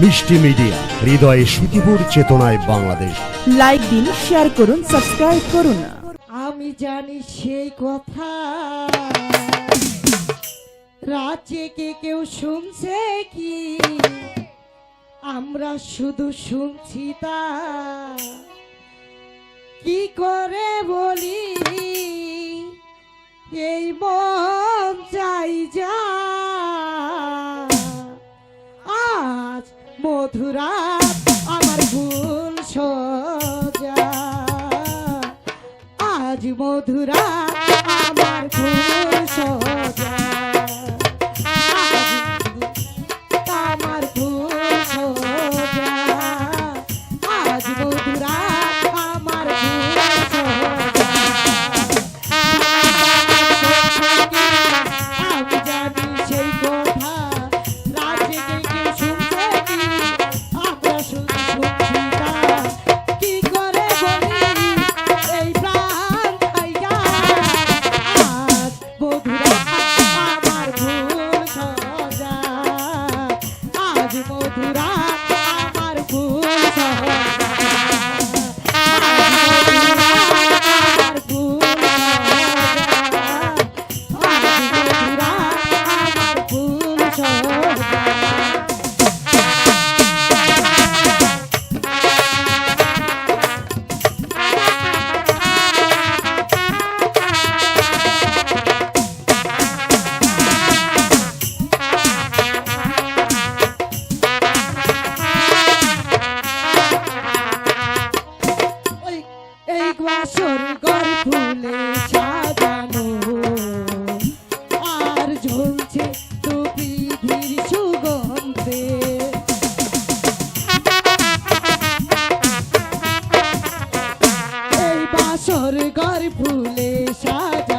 মিষ্টি মিডিয়া হৃদয়ে সুখীপুর চেতনায় বাংলাদেশ। লাইক দিন শেয়ার করুন সাবস্ক্রাইব করুন। আমি জানি সেই কথা। রাজ্যে কে কেউ শুনছে কি? আমরা শুধু শুনছি তা। কি করে বলি? মধুরা আমার ভুল সজা। আজ মধুরা আমার Oh, ফুলে সাজ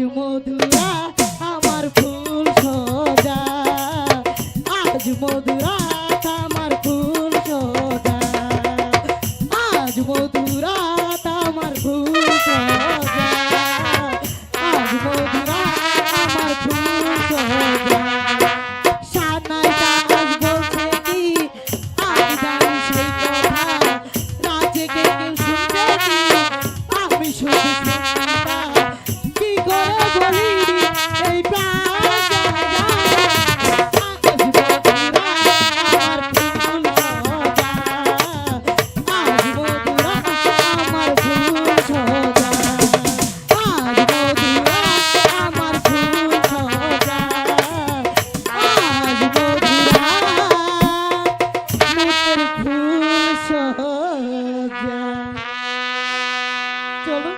You de modular.